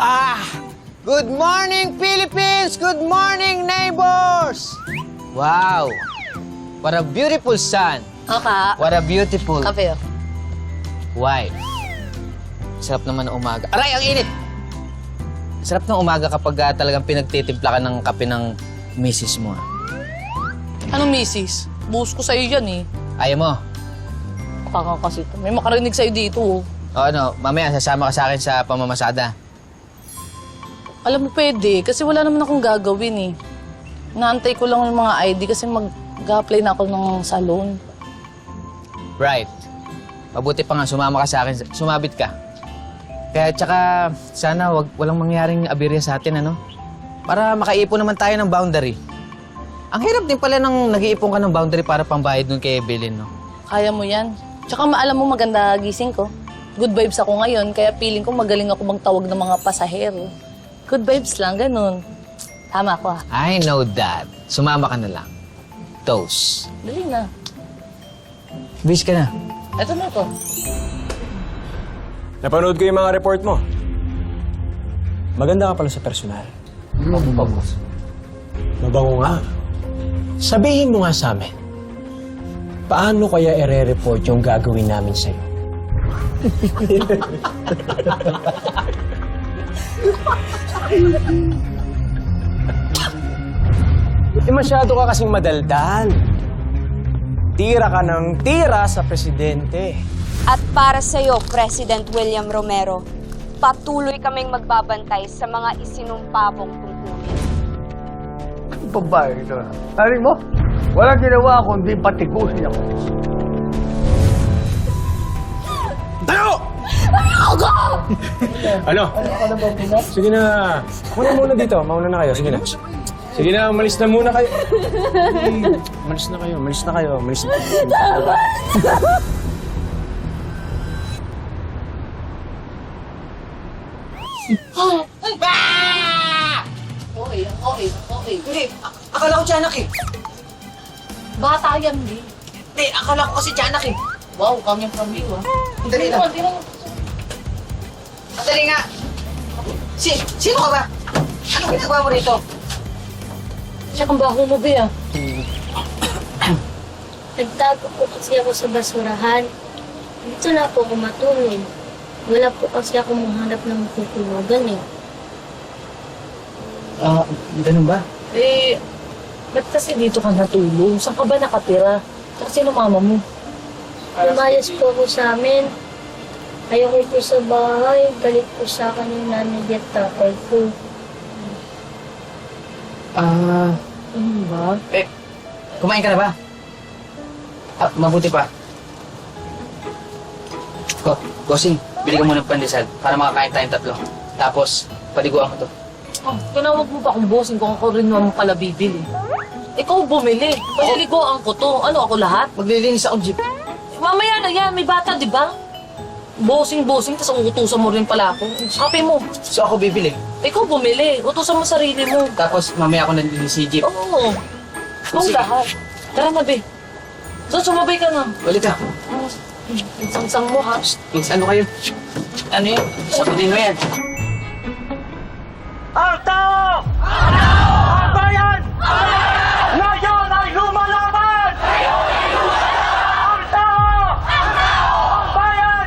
Ah! Good morning, Philippines! Good morning, neighbors! Wow! What a beautiful sun! Oka. What a beautiful Kape. wife. Sarap naman ng umaga. Aray, ang init! Sarap ng umaga kapag ah, talagang pinagtitimpla ka ng kape ng misis mo. ah. Anong misis? Buhos ko sa'yo yan eh. Ayaw mo? Kaka kasi ito. May makarinig sa'yo dito oh. O ano, mamaya sasama ka sa akin sa pamamasada. Alam mo pwede, kasi wala naman akong gagawin eh. Naantay ko lang yung mga ID kasi mag-apply na ako ng salon. Right. Mabuti pa nga sumama ka sa akin, sumabit ka. Kaya tsaka sana wag walang mangyaring aberya sa atin ano. Para makaipon naman tayo ng boundary. Ang hirap din pala nang nag-iipon ka ng boundary para pambayad dun kay Evelyn, no? Kaya mo yan. Tsaka maalam mo maganda gising ko. Good vibes ako ngayon, kaya feeling ko magaling ako magtawag ng mga pasahero. Good vibes lang, ganun. Tama ako ha. I know that. Sumama ka na lang. Toast. Dali na. Bis ka na. Eto na to. Napanood ko yung mga report mo. Maganda ka pala sa personal. Mabango nga. Sabihin mo nga sa amin, paano kaya ire-report yung gagawin namin sa'yo? Eh, masyado ka kasing madaldal. Tira ka ng tira sa presidente. At para sa iyo, President William Romero, patuloy kaming magbabantay sa mga isinumpa mong tungkulin. babae ka. Hari mo, walang ginawa kundi patikusin ako. Tayo! Ano? Sige na. Muna muna dito. Mauna na kayo. Sige na. Sige na, umalis na muna kayo. Umalis na kayo, umalis na kayo, umalis na kayo. Okay, okay, okay. Hindi, akala ko tiyanak eh. Bata yan, di. Hindi, akala ko kasi tiyanak eh. Wow, coming from you ah. Dali na. Hindi mo, Dali nga. Si, sino ka ba? Ano ginagawa mo rito? Siya kang baho mo, Bea. Nagtago po kasi ako sa basurahan. Dito na po ako matulog. Wala po kasi ako mahanap ng matutulugan eh. Ah, ganun ba? Eh, ba't kasi dito ka natulog? Saan ka ba nakatira? Kasi sino mama mo? Lumayas po ako sa amin. Ayoko po sa bahay. Galit po sa akin yung nanay at tatay ko. Ah, Ano ba? eh, kumain ka na ba? Ah, mabuti pa. Ko, Gosing, bili ka muna ng pandesal para makakain tayong tatlo. Tapos, paliguan mo to. Oh, tinawag mo ba akong bossing kung ako rin naman pala bibili? Ikaw bumili. Paliligoan ko to. Ano ako lahat? Maglilinis akong jeep. Mamaya na yan, may bata, di ba? Bossing-bossing, tapos uutusan mo rin pala ako. Sabi mo, So ako bibili. ikaw bumili. Utusan mo sarili mo. Tapos mamaya ako nalilinis si jeep. Oo. Ikaw Sige. lahat. Tara na, be. So, sumabay ka na. Ulit ka. Sangsang mo, ha? Kings, ano kayo? Ano yun? Sabihin mo yan. Ang tao! Ang bayan! Ngayon ay lumalaban! Ang tao! Ang bayan!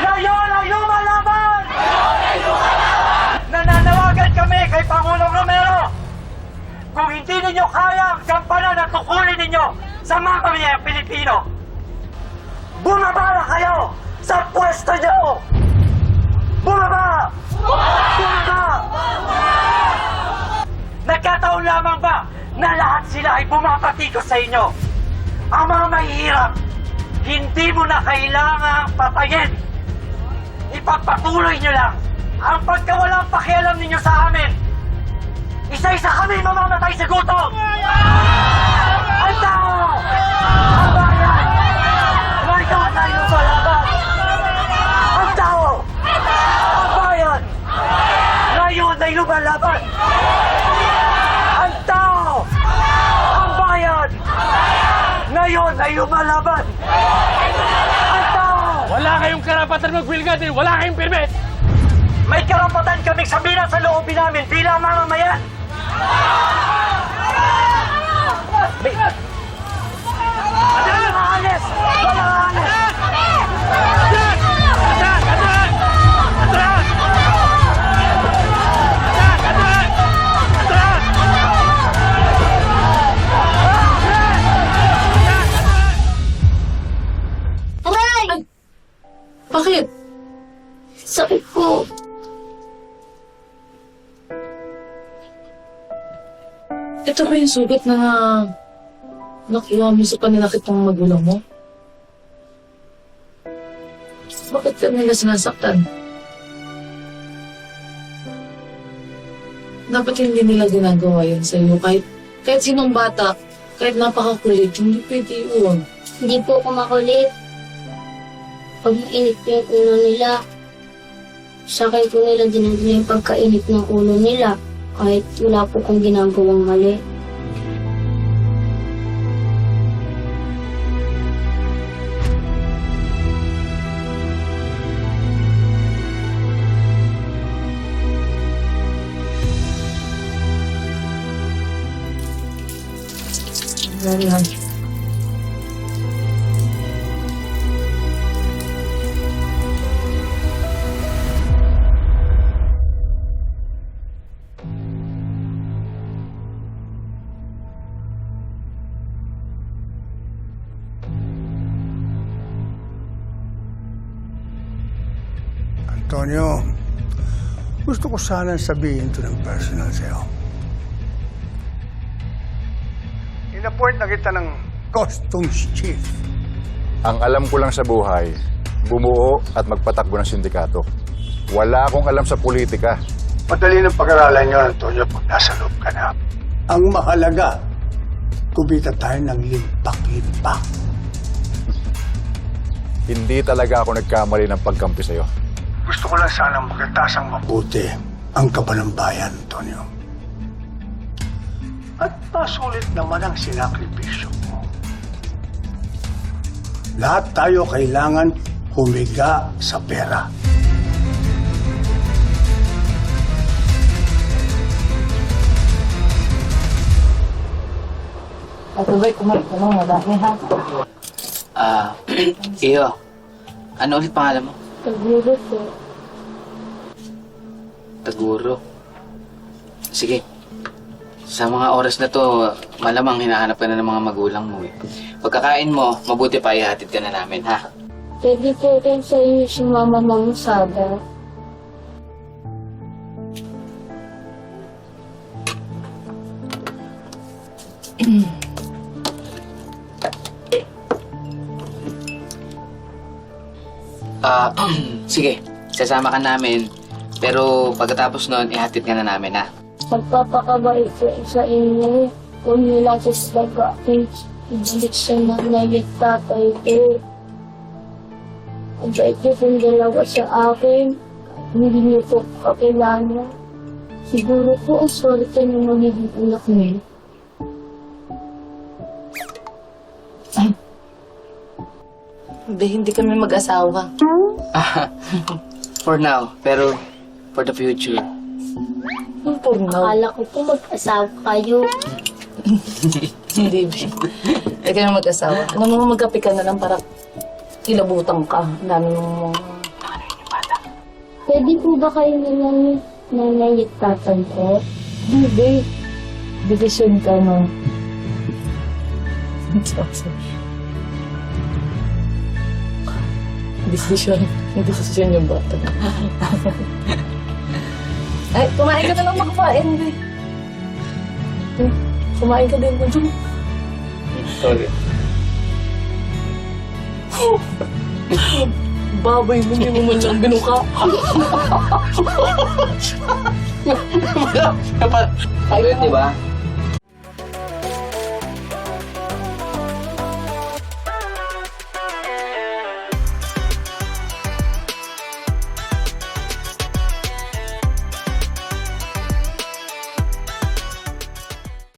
Ngayon ay lumalaban! Nananawagan kami kay Pangulong Romero! Ninyo kayang gampanan at tukulin ninyo sa mga pamilyang Pilipino, bumaba na kayo sa pwesto nyo! Bumaba! Bumaba! Nagkataon lamang ba na lahat sila ay bumapatikos sa inyo? Ang mga mahihirap, hindi mo na kailangang patayin. Ipagpatuloy nyo lang ang pagkawalang pakialam ninyo sa amin. Isa-isa kami mamamatay sa gutom! Ang tao! Ang bayan! Ngayon ay lumalaban! Ang tao! Ang bayan! Ngayon ay lumalaban! Ang tao! Ang bayan! Ngayon ay lumalaban! Ang tao! Wala kayong karapatan magwilga din! Wala kayong permit! May karapatan kaming sabihin sa loobin namin bilang mamamayan! May... Adan! Alis! Walang alis! Ito ba yung sugat na nakuha mo sa pananakit ng magulang mo? Bakit ka nila sinasaktan? Dapat hindi nila ginagawa yun sa iyo. Kahit, kahit sinong bata, kahit napakakulit, hindi pwede yun. Hindi po ako makulit. Pag mainit po yung ulo nila, sa akin po nila dinadala yung pagkainit ng ulo nila. Kahit wala po kong ginagawang mali. Very hard. Antonio, gusto ko sana sabihin to ng personal sa'yo. In-appoint na kita ng customs chief. Ang alam ko lang sa buhay, bumuo at magpatakbo ng sindikato. Wala akong alam sa politika. Madali ng pag-aralan nyo, Antonio, pag nasa loob ka na. Ang mahalaga, kumita tayo ng limpak-limpak. Hindi talaga ako nagkamali ng pagkampi sa'yo. Gusto ko lang sanang magatasang mabuti ang kabalambayan, Antonio. At masulit naman ang sinakripisyo mo. Lahat tayo kailangan humiga sa pera. Ate Bay, kumain ka lang, madami ha. Ah, iyo. Ano ulit pangalan mo? Siguro po. Taguro. Sige. Sa mga oras na to, malamang hinahanap ka na ng mga magulang mo eh. Pagkakain mo, mabuti pa ihatid ka na namin, ha? Pwede po rin sa inyo si Mama Mamusada. Ah, sige. Sasama ka namin. Pero pagkatapos nun, ihatid ka na namin, ha? Magpapakabait po sa inyo. Kung niyo lang slagain, ibalik sa nanay at tatay ko. Ang bait niyo pong dalawa sa akin. Hindi niyo po kakilala. Siguro po ang swerte ng magiging anak niyo. Hindi, hindi kami mag-asawa. Ah, for now. Pero for the future. For now. Akala ko po mag-asawa kayo. Hindi, babe. Hindi kami mag-asawa. Ano mo, magkape ka na lang para ilabutan ka. Ang dami mo Pwede po ba kayo ng nanay at tatay ko? Hindi. Division ka no. Decision. Decision yung bata. Ay, kumain ka na lang makapain, be. Kumain ka din mo dyan. Sorry. Babay mo, hindi mo man siyang binuka. Ayun, di ba?